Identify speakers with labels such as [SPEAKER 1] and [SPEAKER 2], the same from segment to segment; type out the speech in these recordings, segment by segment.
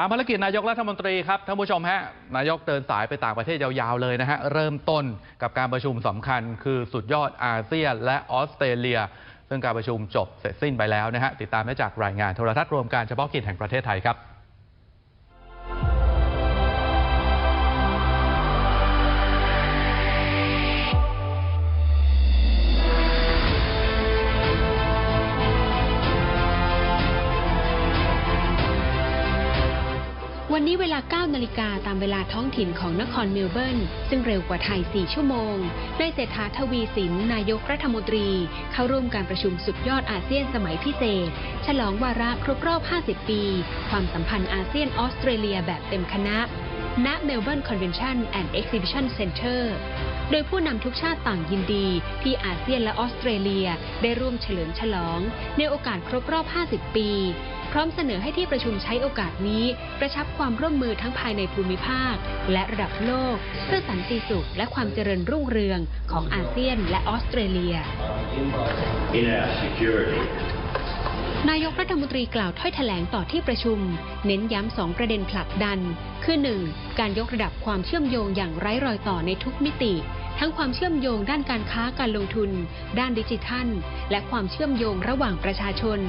[SPEAKER 1] ตามภารกิจนายกรัฐมนตรีครับท่านผู้ชมฮะนายกเดินสายไปต่างประเทศยาวๆเลยนะฮะเริ่มต้นกับการประชุมสำคัญ คือสุดยอดอาเซียนและออสเตรเลีย ซึ่งการประชุมจบเสร็จสิ้นไปแล้วนะฮะติดตามได้จากรายงานโทรทัศน์รวมการเฉพาะกิจแห่งประเทศไทยครับ
[SPEAKER 2] วันนี้เวลา 9 นาฬิกาตามเวลาท้องถิ่นของนครเมลเบิร์น ซึ่งเร็วกว่าไทย 4 ชั่วโมงนายเศรษฐาทวีสิน นายกรัฐมนตรี เข้าร่วมการประชุมสุดยอดอาเซียนสมัยพิเศษ ฉลองวาระครบรอบ 50 ปี ความสัมพันธ์อาเซียนออสเตรเลียแบบเต็มคณะ ณเมลเบิร์นคอนเวนชั่นแอนด์เอ็กซิบิชันเซ็นเตอร์โดยผู้นำทุกชาติต่างยินดีที่อาเซียนและออสเตรเลียได้ร่วมเฉลิมฉลอง ในโอกาสครบรอบ 50 ปี พร้อมเสนอให้ที่ประชุมใช้โอกาสนี้ประชับความร่วมมือทั้งภายในภูมิภาค และระดับโลก เพื่อสันติสุขและความเจริญรุ่งเรืองของอาเซียนและออสเตรเลีย
[SPEAKER 3] in our security.
[SPEAKER 2] นายกรัฐมนตรีกล่าวถ้อยแถลงต่อที่ประชุม เน้นย้ำสองประเด็นผลักดัน คือ 1. การยกระดับความเชื่อมโยงอย่างไร้รอยต่อในทุกมิติ ทั้งความเชื่อมโยงด้านการค้าการลงทุน ด้านดิจิทัล และความเชื่อมโยงระหว่างประชาชน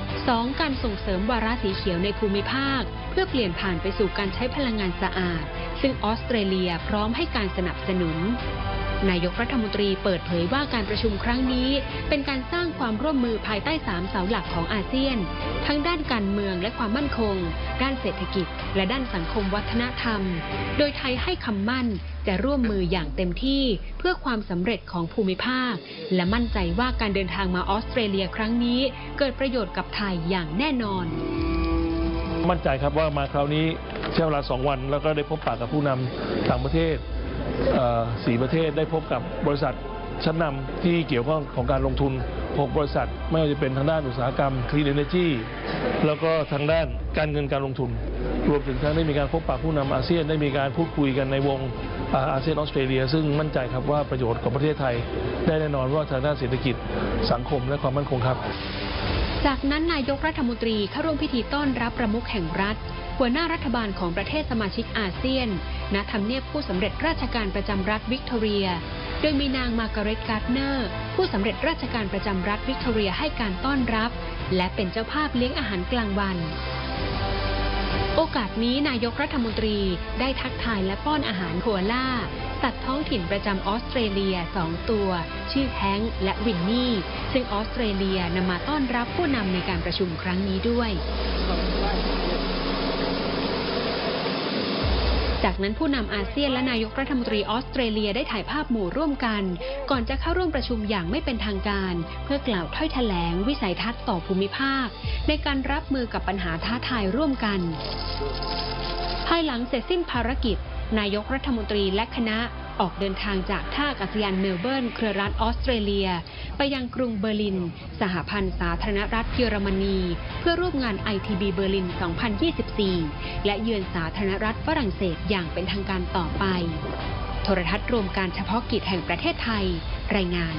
[SPEAKER 2] 2. การส่งเสริมวาระสีเขียวในภูมิภาค เพื่อเปลี่ยนผ่านไปสู่การใช้พลังงานสะอาด ซึ่งออสเตรเลียพร้อมให้การสนับสนุน นายกรัฐมนตรีเปิดเผยว่าการประชุมครั้งนี้ เป็นการสร้างความร่วมมือภายใต้สามเสาหลักของอาเซียน ทั้งด้านการเมืองและความมั่นคง ด้านเศรษฐกิจ และด้านสังคมวัฒนธรรม โดยไทยให้คำมั่นจะร่วมมืออย่างเต็มที่เพื่อความสำเร็จของภูมิภาค และมั่นใจว่าการเดินทางมาออสเตรเลียครั้งนี้ เกิดประโยชน์กับไทยอย่างแน่นอน
[SPEAKER 4] มั่นใจครับว่ามาคราวนี้ใช้เวลา2วัน แล้วก็ได้พบปะกับผู้นำต่างประเทศ สี่ประเทศได้พบกับบริษัทชั้นนำที่เกี่ยวข้องของการลงทุน 6 บริษัท ไม่ว่าจะเป็นทางด้านอุตสาหกรรม Clean Energy แล้วก็ทางด้านการเงินการลงทุน รวมถึงทั้งได้มีการพบปะผู้นำอาเซียนได้มีการพูดคุยกันในวงอาอาเซียนออสเตรเลีย ซึ่งมั่นใจครับว่าประโยชน์ของประเทศไทย ได้แน่นอนว่าทางด้านเศรษฐกิจสังคมและความมั่นคงครับ
[SPEAKER 2] จากนั้นนายกรัฐมนตรีเข้าร่วมพิธีต้อนรับประมุขแห่งรัฐ หัวหน้ารัฐบาลของประเทศสมาชิกอาเซียน ณ ทำเนียบผู้สำเร็จราชการประจำรัฐวิกตอเรีย โดยมีนางมาร์กาเร็ตการ์ดเนอร์ ผู้สำเร็จราชการประจำรัฐวิกตอเรียให้การต้อนรับ และเป็นเจ้าภาพเลี้ยงอาหารกลางวัน โอกาสนี้นายกรัฐมนตรีได้ทักทายและป้อนอาหารหัวล่า สัตว์ท้องถิ่นประจำออสเตรเลีย2ตัว ชื่อแฮงค์และวินนี่ ซึ่งออสเตรเลียนำมาต้อนรับผู้นำในการประชุมครั้งนี้ด้วย จากนั้นผู้นำอาเซียนและนายกรัฐมนตรีออสเตรเลียได้ถ่ายภาพหมู่ร่วมกัน ก่อนจะเข้าร่วมประชุมอย่างไม่เป็นทางการ เพื่อกล่าวถ้อยแถลงวิสัยทัศน์ต่อภูมิภาค ในการรับมือกับปัญหาท้าทายร่วมกัน ภายหลังเสร็จสิ้นภารกิจ นายกรัฐมนตรีและคณะ ออกเดินทางจากท่าอากาศยานเมลเบิร์น เครือรัฐออสเตรเลีย ไปยังกรุงเบอร์ลิน สหพันธ์สาธารณรัฐเยอรมนี เพื่อร่วมงาน ITB เบอร์ลิน 2024 และเยือนสาธารณรัฐฝรั่งเศสอย่างเป็นทางการต่อไป โทรทัศน์รวมการเฉพาะกิจแห่งประเทศไทย รายงาน